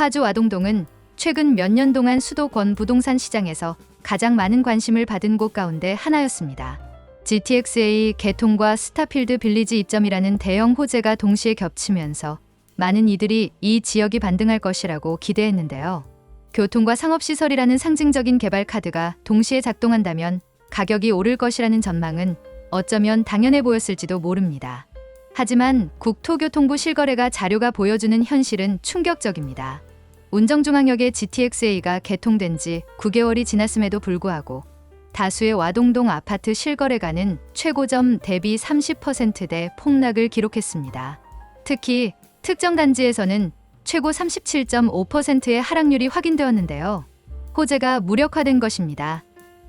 파주 와동동은 최근 몇 년 동안 수도권 부동산 시장에서 가장 많은 관심을 받은 곳 가운데 하나였습니다. GTXA 개통과 스타필드 빌리지 입점이라는 대형 호재가 동시에 겹치면서 많은 이들이 이 지역이 반등할 것이라고 기대했는데요. 교통과 상업시설이라는 상징적인 개발 카드가 동시에 작동한다면 가격이 오를 것이라는 전망은 어쩌면 당연해 보였을지도 모릅니다. 하지만 국토교통부 실거래가 자료가 보여주는 현실은 충격적입니다. 운정중앙역의 GTXA가 개통된 지 9개월이 지났음에도 불구하고 다수의 와동동 아파트 실거래가는 최고점 대비 30%대 폭락을 기록했습니다. 특히 특정 단지에서는 최고 37.5%의 하락률이 확인되었는데요. 호재가 무력화된 것입니다.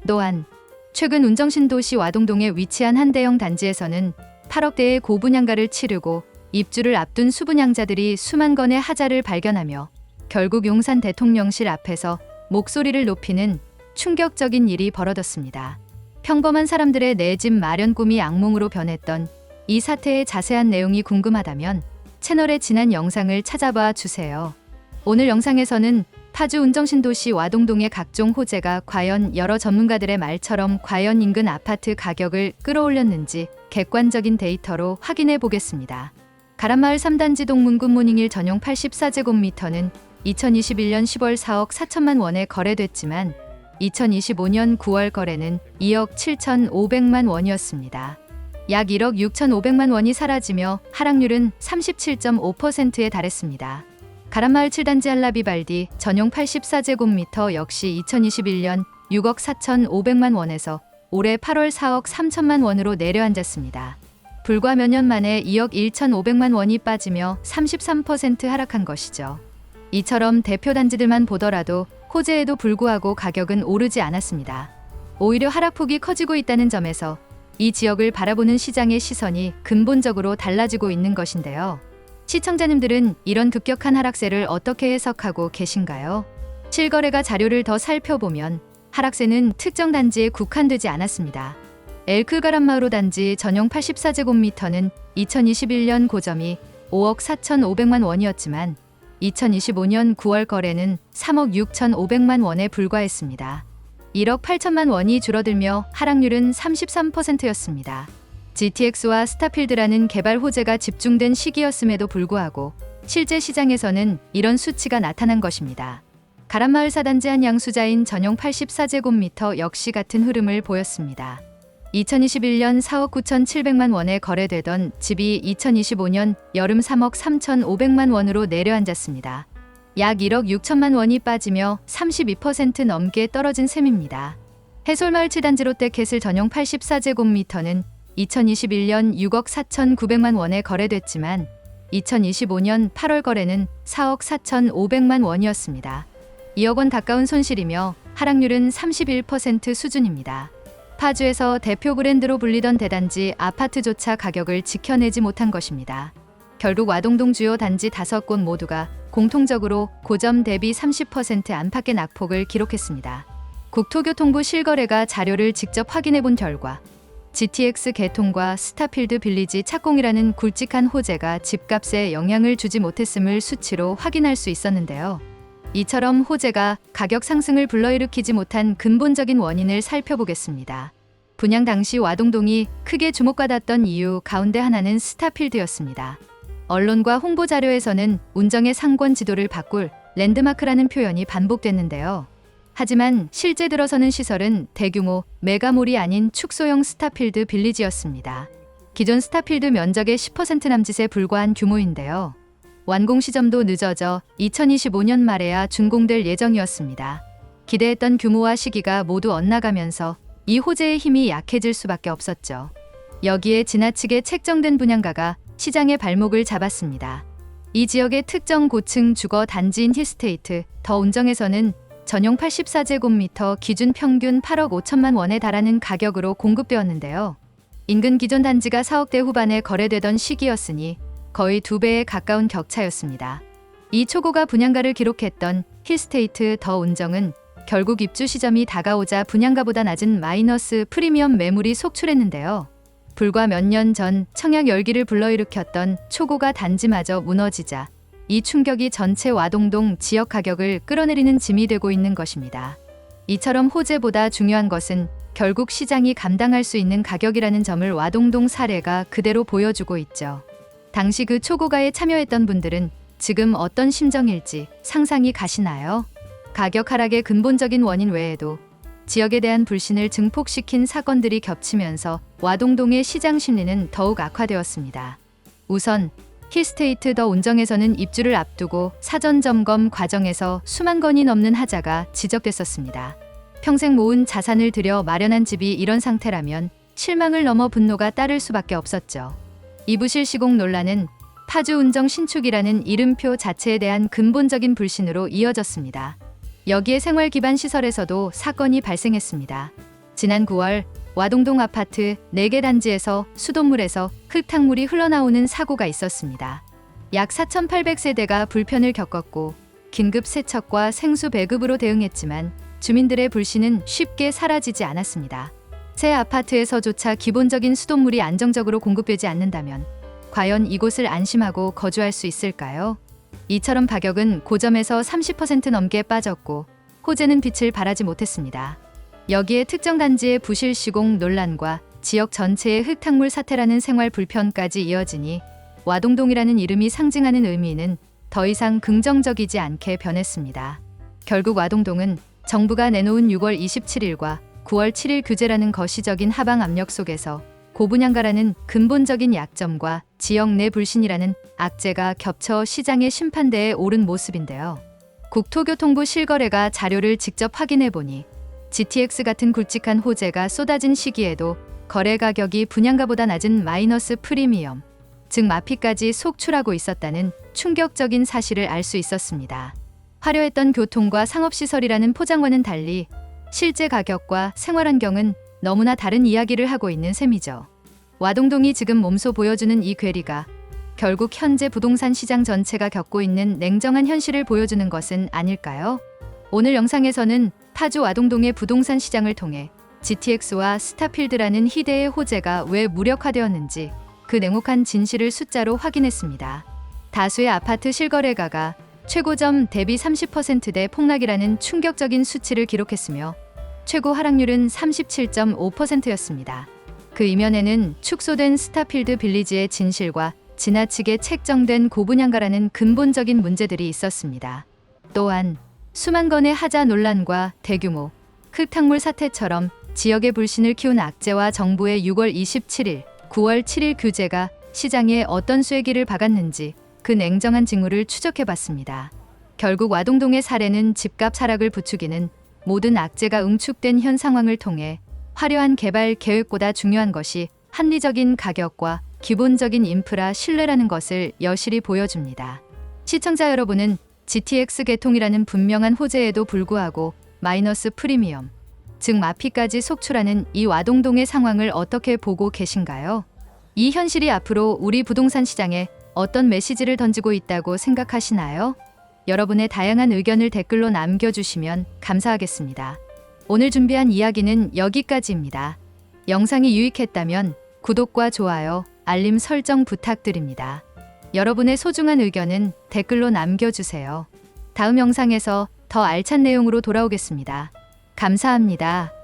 또한 최근 운정신도시 와동동에 위치한 한 대형 단지에서는 8억대의 고분양가를 치르고 입주를 앞둔 수분양자들이 수만 건의 하자를 발견하며 결국 용산 대통령실 앞에서 목소리를 높이는 충격적인 일이 벌어졌습니다. 평범한 사람들의 내 집 마련 꿈이 악몽으로 변했던 이 사태의 자세한 내용이 궁금하다면 채널의 지난 영상을 찾아봐 주세요. 오늘 영상에서는 파주 운정신도시 와동동의 각종 호재가 과연 여러 전문가들의 말처럼 과연 인근 아파트 가격을 끌어올렸는지 객관적인 데이터로 확인해 보겠습니다. 가란마을 3단지 동문군 모닝일 전용 84제곱미터는 2021년 10월 4억 4천만 원에 거래됐지만 2025년 9월 거래는 2억 7천5백만 원이었습니다. 약 1억 6천5백만 원이 사라지며 하락률은 37.5%에 달했습니다. 가란마을 7단지 한라비발디 전용 84제곱미터 역시 2021년 6억 4천5백만 원에서 올해 8월 4억 3천만 원으로 내려앉았습니다. 불과 몇 년 만에 2억 1천5백만 원이 빠지며 33% 하락한 것이죠. 이처럼 대표 단지들만 보더라도 호재에도 불구하고 가격은 오르지 않았습니다. 오히려 하락폭이 커지고 있다는 점에서 이 지역을 바라보는 시장의 시선이 근본적으로 달라지고 있는 것인데요. 시청자님들은 이런 급격한 하락세를 어떻게 해석하고 계신가요? 실거래가 자료를 더 살펴보면 하락세는 특정 단지에 국한되지 않았습니다. 엘클가란마으로 단지 전용 84제곱미터는 2021년 고점이 5억 4천5백만 원이었지만 2025년 9월 거래는 3억 6천5백만 원에 불과했습니다. 1억 8천만 원이 줄어들며 하락률은 33%였습니다. GTX와 스타필드라는 개발 호재가 집중된 시기였음에도 불구하고 실제 시장에서는 이런 수치가 나타난 것입니다. 가란마을 사단지 한 양수자인 전용 84제곱미터 역시 같은 흐름을 보였습니다. 2021년 4억 9천7백만 원에 거래되던 집이 2025년 여름 3억 3천5백만 원으로 내려앉았습니다. 약 1억 6천만 원이 빠지며 32% 넘게 떨어진 셈입니다. 해솔마을 7단지 롯데캐슬 전용 84제곱미터는 2021년 6억 4천9백만 원에 거래됐지만 2025년 8월 거래는 4억 4천5백만 원이었습니다. 2억 원 가까운 손실이며 하락률은 31% 수준입니다. 파주에서 대표 브랜드로 불리던 대단지 아파트조차 가격을 지켜내지 못한 것입니다. 결국 와동동 주요 단지 5곳 모두가 공통적으로 고점 대비 30% 안팎의 낙폭을 기록했습니다. 국토교통부 실거래가 자료를 직접 확인해 본 결과 GTX 개통과 스타필드 빌리지 착공이라는 굵직한 호재가 집값에 영향을 주지 못했음을 수치로 확인할 수 있었는데요. 이처럼 호재가 가격 상승을 불러일으키지 못한 근본적인 원인을 살펴보겠습니다. 분양 당시 와동동이 크게 주목받았던 이유 가운데 하나는 스타필드였습니다. 언론과 홍보 자료에서는 운정의 상권 지도를 바꿀 랜드마크라는 표현이 반복됐는데요. 하지만 실제 들어서는 시설은 대규모 메가몰이 아닌 축소형 스타필드 빌리지였습니다. 기존 스타필드 면적의 10% 남짓에 불과한 규모인데요. 완공 시점도 늦어져 2025년 말에야 준공될 예정이었습니다. 기대했던 규모와 시기가 모두 엇나가면서 이 호재의 힘이 약해질 수밖에 없었죠. 여기에 지나치게 책정된 분양가가 시장의 발목을 잡았습니다. 이 지역의 특정 고층 주거 단지인 힐스테이트 더 운정에서는 전용 84제곱미터 기준 평균 8억 5천만 원에 달하는 가격으로 공급되었는데요. 인근 기존 단지가 4억대 후반에 거래되던 시기였으니 거의 두 배에 가까운 격차였습니다. 이 초고가 분양가를 기록했던 힐스테이트 더 운정은 결국 입주 시점이 다가오자 분양가보다 낮은 마이너스 프리미엄 매물이 속출했는데요. 불과 몇 년 전 청약 열기를 불러일으켰던 초고가 단지마저 무너지자 이 충격이 전체 와동동 지역 가격을 끌어내리는 짐이 되고 있는 것입니다. 이처럼 호재보다 중요한 것은 결국 시장이 감당할 수 있는 가격이라는 점을 와동동 사례가 그대로 보여주고 있죠. 당시 그 초고가에 참여했던 분들은 지금 어떤 심정일지 상상이 가시나요? 가격 하락의 근본적인 원인 외에도 지역에 대한 불신을 증폭시킨 사건들이 겹치면서 와동동의 시장 심리는 더욱 악화되었습니다. 우선 힐스테이트 더 운정에서는 입주를 앞두고 사전 점검 과정에서 수만 건이 넘는 하자가 지적됐었습니다. 평생 모은 자산을 들여 마련한 집이 이런 상태라면 실망을 넘어 분노가 따를 수밖에 없었죠. 이부실 시공 논란은 파주 운정 신축이라는 이름표 자체에 대한 근본적인 불신으로 이어졌습니다. 여기에 생활 기반 시설에서도 사건이 발생했습니다. 지난 9월 와동동 아파트 4개 단지에서 수돗물에서 흙탕물이 흘러나오는 사고가 있었습니다. 약 4,800세대가 불편을 겪었고 긴급 세척과 생수 배급으로 대응했지만 주민들의 불신은 쉽게 사라지지 않았습니다. 새 아파트에서조차 기본적인 수돗물이 안정적으로 공급되지 않는다면 과연 이곳을 안심하고 거주할 수 있을까요? 이처럼 가격은 고점에서 30% 넘게 빠졌고 호재는 빛을 발하지 못했습니다. 여기에 특정 단지의 부실 시공 논란과 지역 전체의 흙탕물 사태라는 생활 불편까지 이어지니 와동동이라는 이름이 상징하는 의미는 더 이상 긍정적이지 않게 변했습니다. 결국 와동동은 정부가 내놓은 6월 27일과 9월 7일 규제라는 거시적인 하방 압력 속에서 고분양가라는 근본적인 약점과 지역 내 불신이라는 악재가 겹쳐 시장의 심판대에 오른 모습인데요. 국토교통부 실거래가 자료를 직접 확인해 보니 GTX 같은 굵직한 호재가 쏟아진 시기에도 거래 가격이 분양가보다 낮은 마이너스 프리미엄, 즉 마피까지 속출하고 있었다는 충격적인 사실을 알 수 있었습니다. 화려했던 교통과 상업시설이라는 포장과는 달리 실제 가격과 생활환경은 너무나 다른 이야기를 하고 있는 셈이죠. 와동동이 지금 몸소 보여주는 이 괴리가 결국 현재 부동산 시장 전체가 겪고 있는 냉정한 현실을 보여주는 것은 아닐까요? 오늘 영상에서는 파주 와동동의 부동산 시장을 통해 GTX와 스타필드라는 희대의 호재가 왜 무력화되었는지 그 냉혹한 진실을 숫자로 확인했습니다. 다수의 아파트 실거래가가 최고점 대비 30%대 폭락이라는 충격적인 수치를 기록했으며 최고 하락률은 37.5%였습니다. 그 이면에는 축소된 스타필드 빌리지의 진실과 지나치게 책정된 고분양가라는 근본적인 문제들이 있었습니다. 또한 수만 건의 하자 논란과 대규모 흙탕물 사태처럼 지역의 불신을 키운 악재와 정부의 6월 27일, 9월 7일 규제가 시장에 어떤 쐐기를 박았는지 그 냉정한 징후를 추적해 봤습니다. 결국 와동동의 사례는 집값 하락을 부추기는 모든 악재가 응축된 현 상황을 통해 화려한 개발 계획보다 중요한 것이 합리적인 가격과 기본적인 인프라 신뢰라는 것을 여실히 보여줍니다. 시청자 여러분은 GTX 개통이라는 분명한 호재에도 불구하고 마이너스 프리미엄, 즉 마피까지 속출하는 이 와동동의 상황을 어떻게 보고 계신가요? 이 현실이 앞으로 우리 부동산 시장에 어떤 메시지를 던지고 있다고 생각하시나요? 여러분의 다양한 의견을 댓글로 남겨주시면 감사하겠습니다. 오늘 준비한 이야기는 여기까지입니다. 영상이 유익했다면 구독과 좋아요, 알림 설정 부탁드립니다. 여러분의 소중한 의견은 댓글로 남겨주세요. 다음 영상에서 더 알찬 내용으로 돌아오겠습니다. 감사합니다.